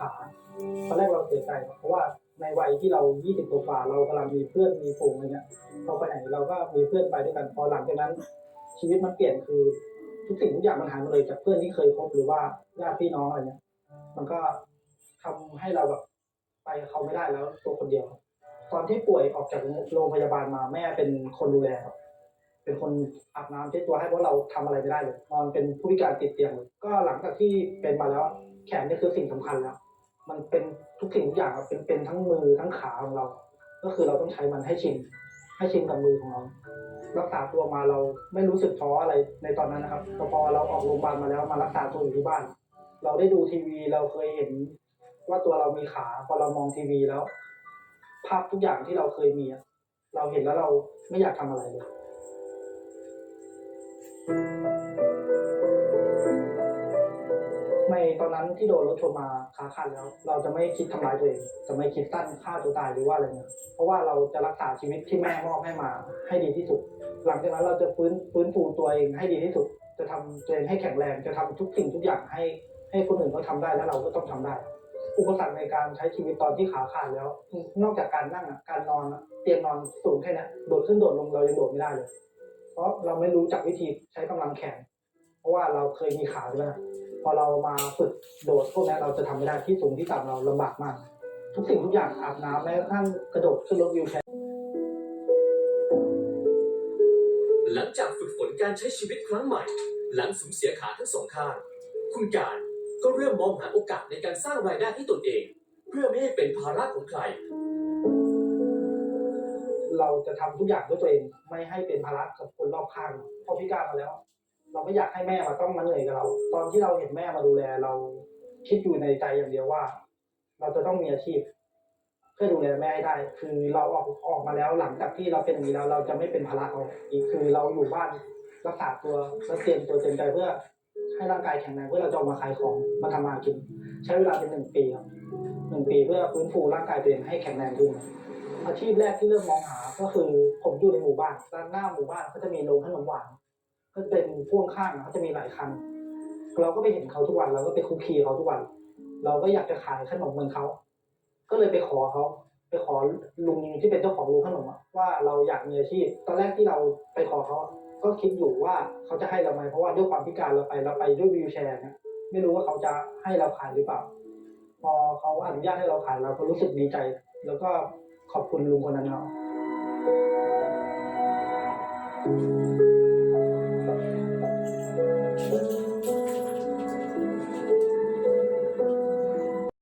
ขาตอนแรกเราเสียใจเพราะว่าในวัยที่เรา 20 กว่าเรากำลังมีเพื่อนมีฝูงอะไรเงี้ยเราไปไหนเราก็มีเพื่อนไปด้วยกันพอหลังจากนั้น ชีวิตมันเปลี่ยนคือทุกสิ่งทุกอย่างมันหายหมดเลยจากเพื่อนที่เคยคบหรือว่าญาติพี่น้องอะไรเงี้ยมันก็ทำให้เราแบบไปเขาไม่ได้แล้วตัวคนเดียว ตอนที่ป่วยออกจากโรงพยาบาลมาแม่เป็นคนดูแลครับเป็นคนอาบน้ำเช็ดตัวให้เพราะเราทำอะไรไม่ได้เลยนอนเป็นผู้พิการติดเตียงก็หลังจากที่เป็นมาแล้ว แขนนี่คือสิ่งสำคัญแล้ว มันเป็นทุกสิ่งทุกอย่างเป็นเป็นทั้งมือทั้งขาของเรา ก็คือเราต้องใช้มันให้ชินให้ชินกับมือของเรา รักษาตัวมาเราไม่รู้สึกท้ออะไรในตอนนั้นนะครับพอเราออกโรงพยาบาลมาแล้วมารักษาตัวอยู่ที่บ้าน เราได้ดูทีวีเราเคยเห็นว่าตัวเรามีขาพอเรามองทีวีแล้ว ภาพทุกอย่างที่เราเคยมีเราเห็นแล้วเราไม่อยากทำอะไรเลย ในตอนนั้นที่โดนรถชนมาขาขาดแล้ว เราจะไม่คิดทำร้ายตัวเองจะไม่คิดสั้นฆ่าตัวตายหรือว่าอะไรเงี้ยเพราะว่าเราจะรักษาชีวิตที่แม่มอบให้มาให้ดีที่สุด หลังจากนั้นเราจะฟื้นฟื้นฟูตัวเองให้ดีที่สุด จะทำตัวเองให้แข็งแรงจะทำทุกสิ่งทุกอย่างให้ให้คนอื่นเขาทำได้แล้วเราก็ต้องทำได้ อุปสรรคในการใช้ชีวิตตอนที่ขาขาดแล้ว นอกจากการนั่งการนอนเตียงนอนสูงแค่นี้โดดขึ้นโดดลงเรายังโดดไม่ได้เลย เพราะเราไม่รู้จักวิธีใช้กำลังแขน ราะว่าเราเคยมีขาใช่ไหมพอเรามาฝึกโดดพวกนี้เราจะทำไม่ได้ที่สูงที่ต่ำเราลำบากมาก ทุกสิ่งทุกอย่างอาบน้ำแม้กระทั่งกระโดดขึ้นรถวิวแชร์หลังจากฝึกฝนการใช้ชีวิตครั้งใหม่ หลังสูญเสียขาทั้งสองข้าง คุณการก็เริ่มมองหาโอกาสในการสร้างรายได้ให้ตนเอง เพื่อไม่ให้เป็นภาระของใคร เราจะทำทุกอย่างด้วยตัวเองไม่ให้เป็นภาระกับคนรอบข้างพอพิการมาแล้ว เราไม่อยากให้แม่มาต้องมาเหนื่อยกับเรา ตอนที่เราเห็นแม่มาดูแล เราคิดอยู่ในใจอย่างเดียวว่า เราจะต้องมีอาชีพ เพื่อดูแลแม่ให้ได้ คือเราออกออกมาแล้วหลังจากที่เราเป็นอย่างนี้แล้ว เราจะไม่เป็นภาระเขาอีกคือเราอยู่บ้านรักษาตัวแล้วเตรียมตัวเตรียมใจเพื่อ ให้ร่างกายแข็งแรงเพื่อเราจะออกมาขายของมาทำมาหากิน ใช้เวลาเป็นหนึ่งปีครับหนึ่งปีเพื่อฟื้นฟูร่างกายตัวเองให้แข็งแรงขึ้นอาชีพแรกที่เริ่มมองหาก็คือผมอยู่ในหมู่บ้านด้านหน้าหมู่บ้านก็จะมีโรงขนมหวาน ก็จะเป็นพ่วงข้างเขาจะมีหลายคัน เราก็ไปเห็นเขาทุกวัน เราก็ไปคุกคีเขาทุกวัน เราก็อยากจะขายขนมเหมือนเขา ก็เลยไปขอเขาไปขอลุงที่เป็นเจ้าของโรงขนมว่าเราอยากมีอาชีพ ตอนแรกที่เราไปขอเขาก็คิดอยู่ว่าเขาจะให้เราไหมเพราะว่าด้วยความพิการเราไปเราไปด้วยวีลแชร์เนี่ยไม่รู้ว่าเขาจะให้เราขายหรือเปล่า พอเขาอนุญาตให้เราขายเราก็รู้สึกดีใจ แล้วก็ขอบคุณลุงคนนั้นเนาะ